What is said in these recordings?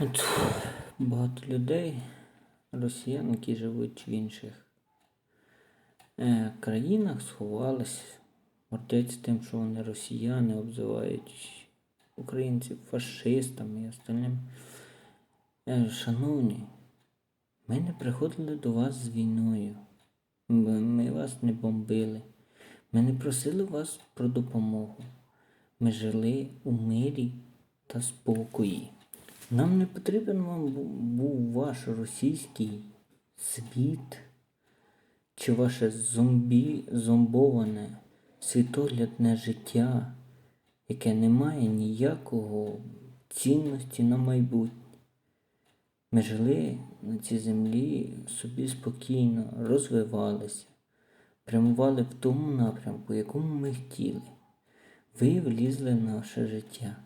От багато людей, росіян, які живуть в інших е, країнах, сховались, гордяться тим, що вони росіяни, обзивають українців фашистами і остальним. Е, шановні, ми не приходили до вас з війною. Ми, ми вас не бомбили. Ми не просили вас про допомогу. Ми жили у мирі та спокої. Нам не потрібен вам був ваш російський світ чи ваше зомбі, зомбоване світоглядне життя, яке не має ніякого цінності на майбутнє. Ми жили на цій землі собі спокійно, розвивалися, прямували в тому напрямку, якому ми хотіли. Ви влізли в наше життя.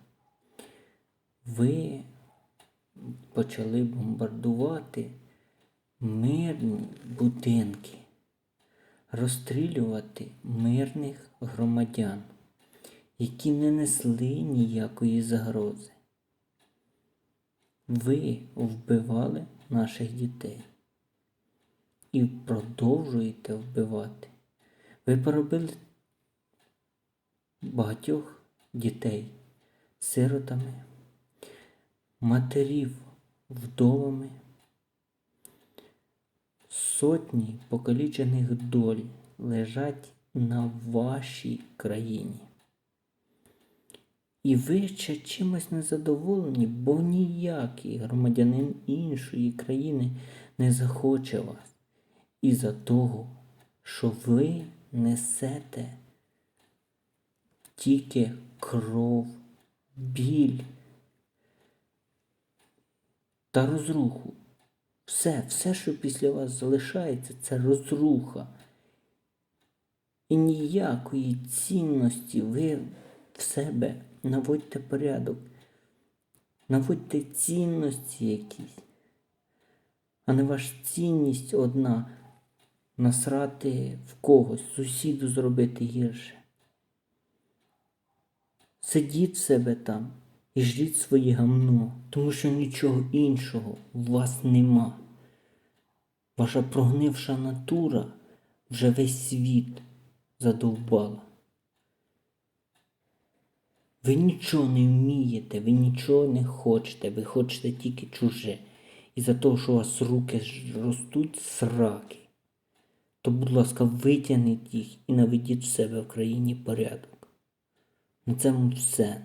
Ви почали бомбардувати мирні будинки, розстрілювати мирних громадян, які не несли ніякої загрози. Ви вбивали наших дітей і продовжуєте вбивати. Ви поробили багатьох дітей сиротами, матерів вдовами, сотні покалічених доль лежать на вашій країні. І ви ще чимось незадоволені, бо ніякий громадянин іншої країни не захоче вас. Із-за того, що ви несете тільки кров, біль та розруху. Все, все, що після вас залишається, це розруха. І ніякої цінності ви в себе наводьте порядок, наводьте цінності якісь, а не ваша цінність одна насрати в когось, сусіду зробити гірше. Сидіть в себе там жріть своє гамно, тому що нічого іншого у вас нема. Ваша прогнивша натура вже весь світ задовбала. Ви нічого не вмієте, ви нічого не хочете, ви хочете тільки чуже. І за того, що у вас руки ростуть сраки, то, будь ласка, витягніть їх і наведіть в себе в країні порядок. На цьому все.